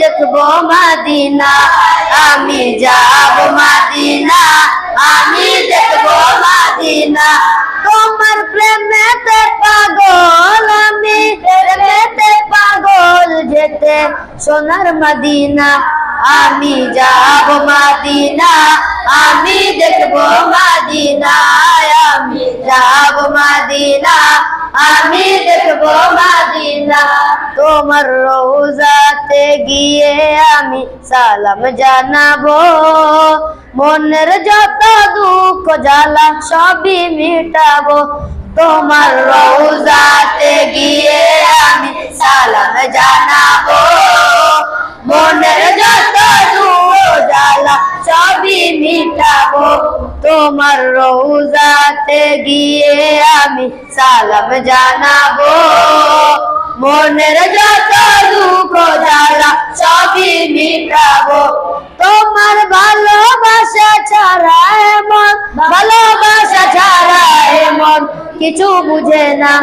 দেখব মাদিনা। আমি যাব মাদিনা। আমি দেখব মাদিনা। তোমার প্রেমেতে পাগল আমি। প্রেমেতে পাগল যেতে সোনার মাদিনা। আমি যাব মাদিনা। আমি দেখব মাদিনা আমি যাব মাদিনা। আমি দেখব তোমার রোজাতে গিয়ে আমি সালাম জানাব। মনের যত দুঃখ জ্বালা সবই মিটাবো। তোমার রোজাতে গিয়ে আমি সালাম জানাব। মনের যত দুঃখ জ্বালা সবই মিটাবো। তোমার রোজাতে গিয়ে আমি সালাম জানাব। মনের যত দুঃখ জ্বালা সবই মিটাবো তোমার ভালোবাসা ছাড়া এমন, ভালোবাসা ছাড়া এমন কিছু বুঝে না।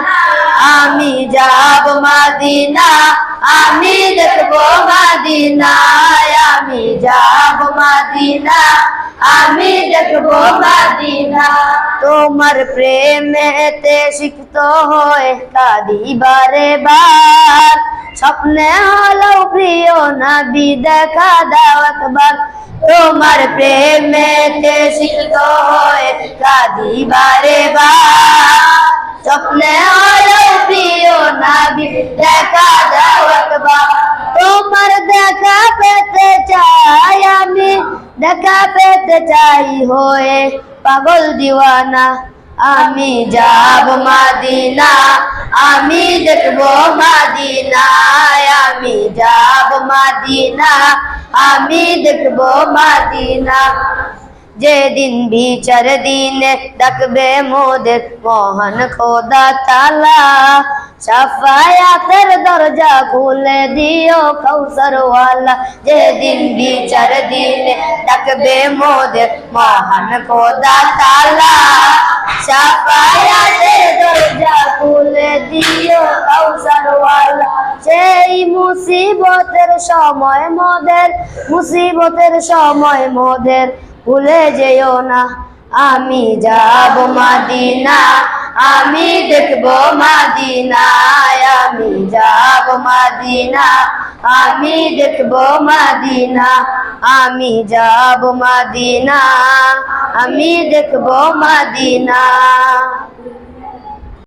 আমি যাব মাদিনা, আমি দেখব মাদিনায়। আমি যাব মাদিনা, আমি দেখব মাদিনা। তোমার প্রেমেতে সিক্ত হয়ে কাঁদি বারে বার স্বপ্নে হলো প্রিয় নবী দেখা দাও একবার তোমার প্রেমেতে সিক্ত হয়ে কাঁদি বারে বার স্বপ্নে হলো প্রিয় নবী দেখা দাও একবার তোমার দেখা পেতে চাই আমি দেখা পেতে চাই হয়ে পাগল দিওয়ানা। আমি যাব মাদিনা, আমি দেখব মাদিনায়। আমি যাব মাদিনা, আমি দেখব মাদিনা। যেদিন বিচার দিনে ডাকবে মোদের মহান খোদা তালা। সাফায়াতের দরজা খুলে দিও কৌসরওয়ালা যেদিন বিচার দিনে ডাকবে মোদের মহান খোদা তালা। সাফায়াতের দরজা খুলে দিও কৌসরওয়ালা সেই মুসিবতের সময় মোদের, মুসিবতের সময় মোদের ভুলে যেও না। আমি যাব মাদিনা, আমি দেখব মাদিনায়। আমি যাব মাদিনা, আমি দেখব মাদিনা। আমি যাব মাদিনা, আমি দেখব মাদিনা।